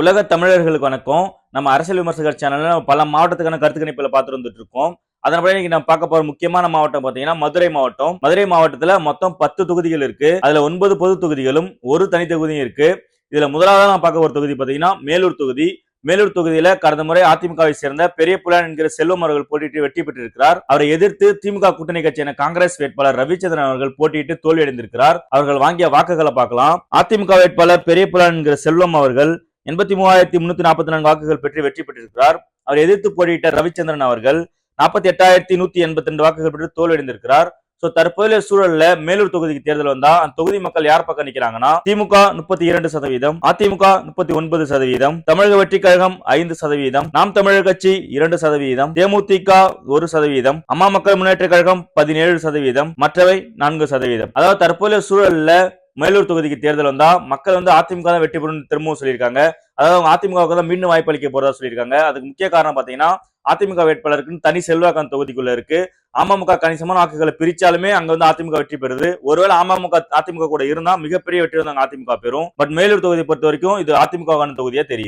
உலக தமிழர்களுக்கு வணக்கம். நம்ம அரசியல் விமர்சகர் சேனல்ல பல மாவட்டத்துக்கான கருத்து கணிப்பில் பார்த்துட்டு வந்துட்டு இருக்கோம் அதன்படி இன்னைக்கு நம்ம பார்க்க போற முக்கியமான மாவட்டம் பாத்தீங்கன்னா மதுரை மாவட்டம். மதுரை மாவட்டத்துல மொத்தம் பத்து தொகுதிகள் இருக்கு. அதுல ஒன்பது பொது தொகுதிகளும் ஒரு தனி தொகுதியும் இருக்கு. இதுல முதலாவதா நான் பார்க்க ஒரு தொகுதி பாத்தீங்கன்னா மேலூர் தொகுதி. மேலூர் தொகுதியில கடந்த முறை அதிமுகவை சேர்ந்த பெரிய புலான் என்கிற செல்வம் அவர்கள் போட்டியிட்டு வெற்றி பெற்றிருக்கிறார். அவரை எதிர்த்து திமுக கூட்டணி கட்சியான காங்கிரஸ் வேட்பாளர் ரவிச்சந்திரன் அவர்கள் போட்டியிட்டு தோல்வியடைந்திருக்கிறார். அவர்கள் வாங்கிய வாக்குகளை பார்க்கலாம். அதிமுக வேட்பாளர் பெரிய புலான் என்கிற செல்வம் அவர்கள் எண்பத்தி மூவாயிரத்தி முன்னூத்தி நாற்பத்தி நான்கு வாக்குகள் பெற்று வெற்றி பெற்றிருக்கிறார். அவர் எதிர்த்து போட்டியிட்ட ரவிச்சந்திரன் அவர்கள் நாற்பத்தி எட்டாயிரத்தி நூத்தி எண்பத்தி ரெண்டு வாக்குகள் பெற்று தோல்வியடைந்திருக்கிறார். சோ தற்போதைய சூழல்ல மேலூர் தொகுதிக்கு தேர்தல் வந்தா அந்த தொகுதி மக்கள் யார் பக்கம் நிக்கிறாங்கன்னா திமுக முப்பத்தி இரண்டு சதவீதம் அதிமுக முப்பத்தி ஒன்பது சதவீதம் தமிழக வெற்றி கழகம் ஐந்து சதவீதம் நாம் தமிழர் கட்சி இரண்டு சதவீதம் தேமுதிக ஒரு சதவீதம் அம்மா மக்கள் முன்னேற்ற கழகம் பதினேழு சதவீதம் மற்றவை நான்கு சதவீதம். அதாவது தற்போதைய சூழல்ல மேலூர் தொகுதிக்கு தேர்தல் வந்தா மக்கள் வந்து அதிமுக தான் வெற்றி பெறும் திரும்பவும் சொல்லியிருக்காங்க. அதாவது அவங்க அதிமுகவுக்கு தான் மீண்டும் வாய்ப்பு அளிக்க போறதா சொல்லியிருக்காங்க. அதுக்கு முக்கிய காரணம் பாத்தீங்கன்னா அதிமுக வேட்பாளருக்குன்னு தனி செல்வாக்கு அந்த தொகுதிக்குள்ள இருக்கு. அமமுக கணிசமான வாக்குகளை பிரிச்சாலுமே அங்க வந்து அதிமுக வெற்றி பெறுது. ஒருவேளை அமமுக அதிமுக கூட இருந்தா மிகப்பெரிய வெற்றி வந்து அங்க அதிமுக பெறும். பட் மேலூர் தொகுதியை பொறுத்த வரைக்கும் இது அதிமுகவான தொகுதியா தெரியுது.